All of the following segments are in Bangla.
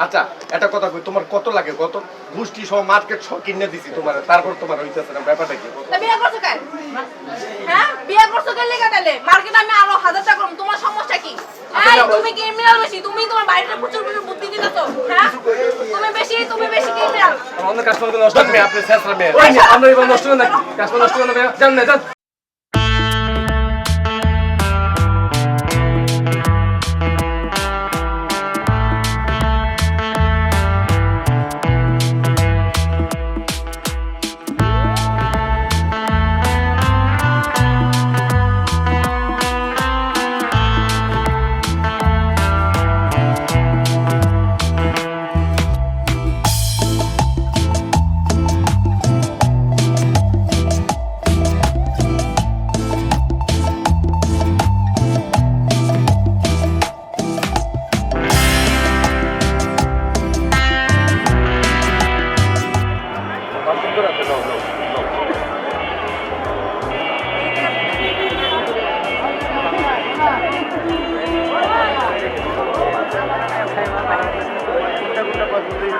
আচ্ছা একটা কথা কই তোমার কত লাগে? কত গোষ্ঠী সহ মার্কেট সহ কিনে দিছি তোমার তারপর তোমার হইতেছে না ব্যাপারটা কি? তা বিয়ে করছ কেন? হ্যাঁ বিয়ে করছ কেন লেগে তাহলে? মার্কেট আমি আরও হাজার টাকা করব তোমার সমস্যা কি? এই তুমি ক্রিমিনাল বেশি? তুমি তোমার বাড়িতে প্রচুর প্রচুর বুদ্ধি দিতেছো হ্যাঁ? তুমি বেশি তুমি বেশি ক্রিমিনাল আমাদের কাস্টমার নষ্ট মেয়ে আপনি ওই মেয়ে, আমরা এবার নষ্ট করে নাকি কাস্টমার নষ্ট করে না জান না জান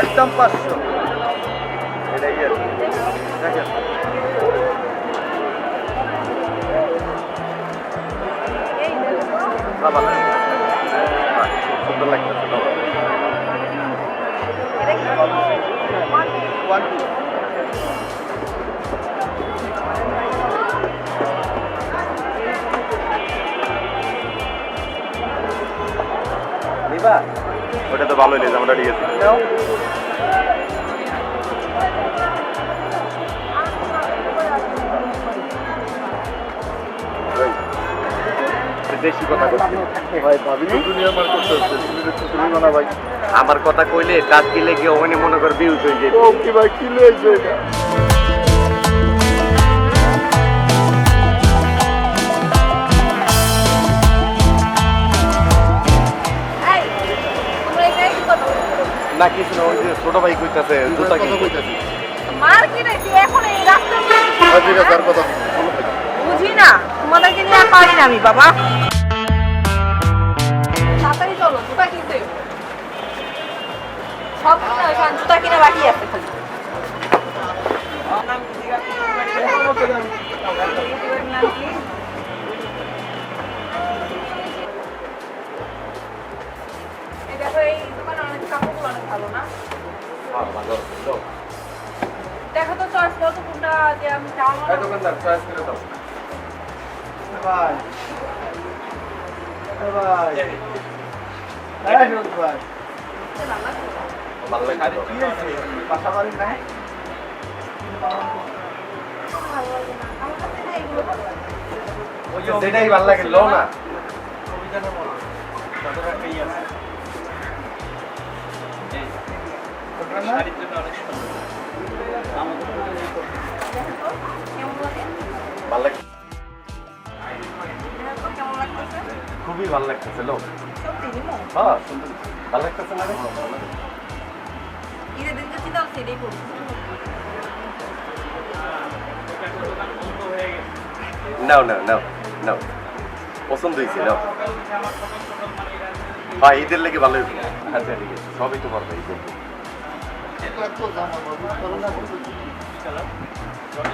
একদম পাঁচশো। এটাই আর দেখেন লাগছে। সুন্দর লাগতেছে ওয়ান টু ওটা তো ভালোই লেগে আমরা নিয়েছি বেশি কথা ভাই আমার কথা কইলে কাজ কি লেগে ওখানে মনে কর বিউজ হয়ে যায় কি ভাই কি লইছে না কিছু না ওই যে ছোট ভাই কইতাছে জুতা কিনতে কইতাছি। মার্কেট আছে এখন এই রাস্তা ঠিক আছে আর কথা বুঝি না। তোমাদেরকে নিয়ে পারি না আমি বাবা। তাড়াতাড়ি চলো জুতা কিনতে। সব এখন জুতা কিনে বাকি আছে খালি। দেখো তো চয়েস কত কোনটা যে আমি চাওয়া এই দোকানদার চয়েস করে দাও। ভাই। ভাই। এই। রোজ ভাই। ভালো লাগছে কি হইছে পাশাপাশি নাই? সেটাই ভালো লাগে লো না। ভালো লাগে খুবই ভালো লাগতেছে লো হ্যাঁ ভালো লাগতেছে না রে? নাও নাও নাও নাও। পছন্দ হয়েছে নাও। হ্যাঁ ঈদের লেগে ভালো আচ্ছা ঠিক আছে। সবই তো পারবে ঈদের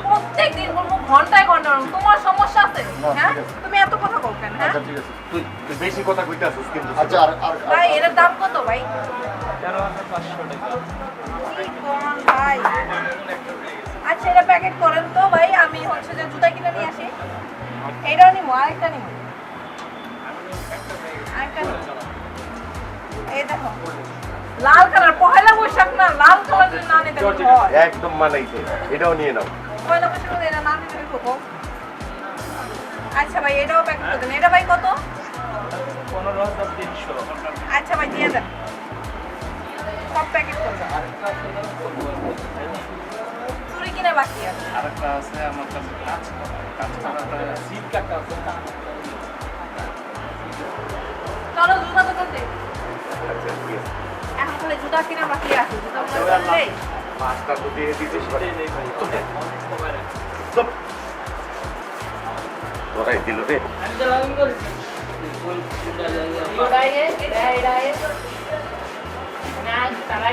প্রত্যেকদিন বলব ঘন্টায় ঘণ্টা তোমার সমস্যা আছে? হ্যাঁ? তুমি এত কথা কও কেন হ্যাঁ? আচ্ছা ঠিক আছে। তুই তুই বেশি কথা কইতে আসিস কিন্তু। আচ্ছা আর আর ভাই এর দাম কত ভাই? কি কোন ভাই? আচ্ছা এটা প্যাকেট করেন তো ভাই। আমি হচ্ছে যে জুতা কিনে নিয়ে আসি। এটাও নিবো আরেকটা নিবো আরেকটা এই দেখো লাল কালার একদম মানাইছে। এটাও নিয়ে নাও। আচ্ছা ভাই এটাও প্যাকেট করে দেন। এটা ভাই কত? আচ্ছা ভাই দিয়ে দেন। সব প্যাকেট করে চুরি কিনে বাকি আছে? আরেকটা আছে আমার কাছে কাজ কাজ করাটা সিট কাটা আছে চলো জুতা কিনা বাকি আছে জুতা কিনলে মাছটা তো দিয়ে দিতেছ ধরাই দিল রে। না না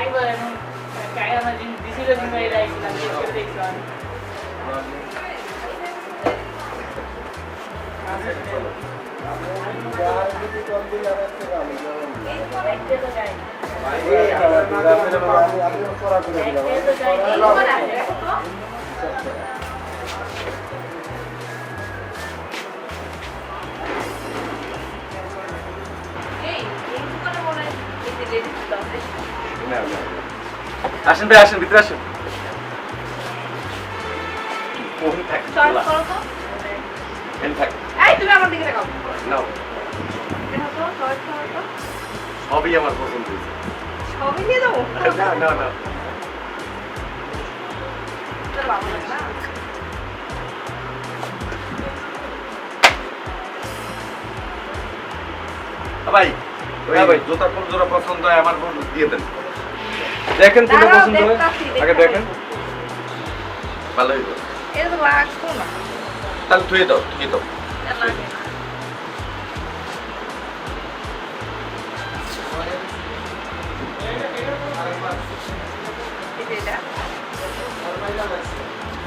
আসেন ভাই আসেন ভিতরে আসেন। থাকে। এই তুমি আমার দিকে নাও। সবই আমার পছন্দ হয়েছে। সবই দিয়ে দেবো? না না না। ভাই হ্যাঁ ভাই। জুতা কোন জোড়া পছন্দ হয় আমার বোন দিয়ে দেন। দেখেন কোনটা পছন্দ হয়। আগে দেখেন। ভালো হইব এটা তো রাখব না। তাহলে তুই দাও তুই দাও।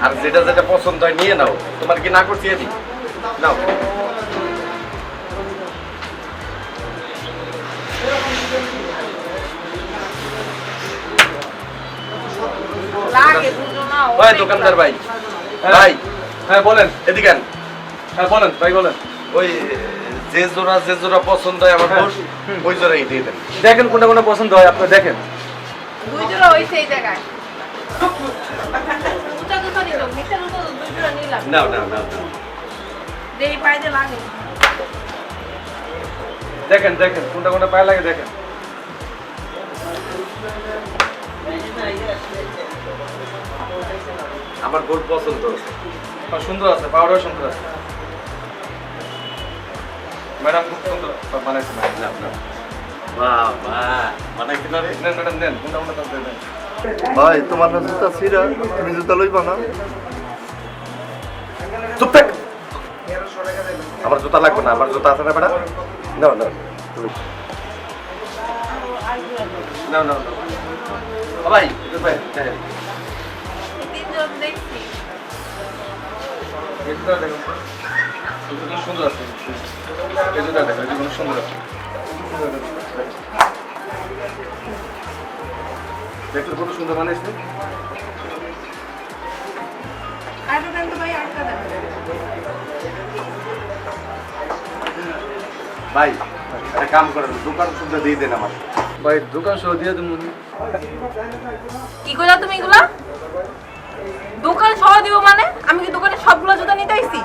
আর যেটা যেটা পছন্দ হয় নিয়ে নাও। তোমার কি না করছি আমি নাও। ভাই দোকানদার ভাই। হ্যাঁ। ভাই। হ্যাঁ বলেন। এদিকে হ্যাঁ বলেন ভাই বলেন। ওই যে জোড়া যে জোড়া পছন্দ হয় আমার হ্যাঁ। ওই জোড়াই দিয়ে দেন। দেখেন কোনটা কোনটা পছন্দ হয় আপনি দেখেন। দুই জোড়া হইছে এই জায়গায়। নাও নাও নাও। যে এই পায়ে লাগে দেখেন দেখেন কোনটা কোনটা পায়ে লাগে দেখেন। আমার বোন পছন্দ সুন্দর আছে পাউডার সুন্দর আছে। ম্যাডাম খুব সুন্দর। বানাইছে ম্যাডাম। বাবা মানে কিনা রে। ম্যাডাম নেন কোনটা কোনটা দেন। ভাই তোমার না জুতা ছিঁড়া তুমি জুতা লইবা না? চুপ থাক। আমার জুতা লাগবে না আমার জুতা আছে না বেটা? নাও নাও। ও ভাই ভাই হ্যাঁ। সুন্দর আছে। সুন্দর আছে। দেখলে কত সুন্দর আরেকটা ভাই একটা কাম করেন দোকান শুদ্ধ দিয়ে দেন আমার। ভাই দোকান সহ দিয়ে দেবো কি কইলা তুমি এগুলা? দোকান সহ দিব মানে? আমি কি দোকানে সবগুলো জুতা নিতে আইছি?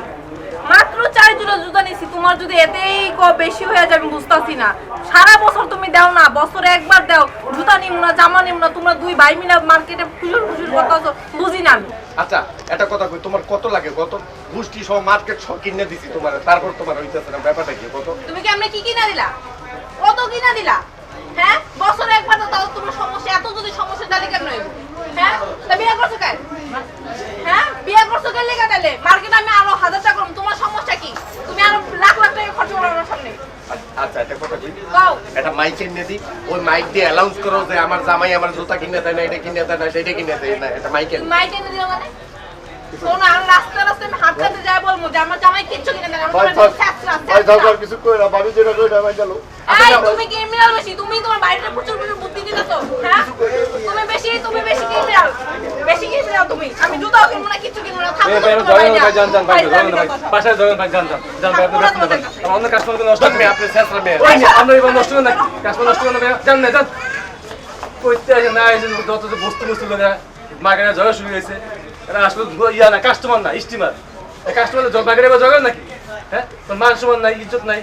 মাত্র চার জোড়া জুতা নিছি তোমার যদি এতেই ক বেশি হয়ে যাবে বুঝতাছি না। সারা বছর তুমি দাও না বছরে একবার দাও। জুতা নিম না জামা নিম না তোমরা দুই ভাই মিলে মার্কেটে খুচুর খুচুর করতেছো বুঝি না আমি। আচ্ছা একটা কথা কই তোমার কত লাগে কত? গোষ্ঠী সহ মার্কেট সহ কিনে দিছি তোমার তারপর তোমার হইতেছে না ব্যাপারটা কি কত? তুমি কি আমরা কি কিনা দিলা? কত কিনা দিলা? হ্যাঁ? বছরে একবার তো তাও তোমার সমস্যা এত যদি সমস্যা তাহলে কেন হ্যাঁ? তা বিয়ে করছ কেন? হ্যাঁ? বিয়ে করছ কেন লেগে তাহলে? মার্কেটে আমি আরও হাজার টাকা করব তোমার সমস্যা কি তুমি আরও লাখ লাখ টাকা খরচ করো আমার সামনে আচ্ছা একটা কথা কই গাও মাইক কিনে দিই ওই মাইক দিয়ে অ্যানাউন্স করো যে আমার জামাই আমার জুতা কিনে দেয় না এটা কিনে দেয় না সেটা কিনে দেয় না এটা মাইক তুমি মানে? তুমি ক্রিমিনাল বেশি তুমি তোমার বাড়িতে প্রচুর প্রচুর বুদ্ধি দিতেছো? হ্যাঁ? তুমি বেশি তুমি বেশি ক্রিমিনাল বেশি ক্রিমিনাল তুমি। আমি জুতাও কিনবো না কিছু কিনবো না। এ থাকব ভাই ভাই জান জান ভাই। জয়েন ভাই বাসায় জয়েন ভাই জান জান। জান ভাই আপনি অন্য কাস্টমারকে নষ্ট করবেন আপনি শেষরা মেয়ে আমরা এবার নষ্ট করেন না কাস্টমার নষ্ট করেন না জান না জান। কইতে আসে না এসে যত বস্তু বস্তু লোক মার্কেটে জয় শুরু হয়েছে আসলে ইয়া না কাস্টমার না স্টিমার কাস্টমার মার্কেটে জগান নাকি? হ্যাঁ? তোর মান নাই ইজ্জত নাই।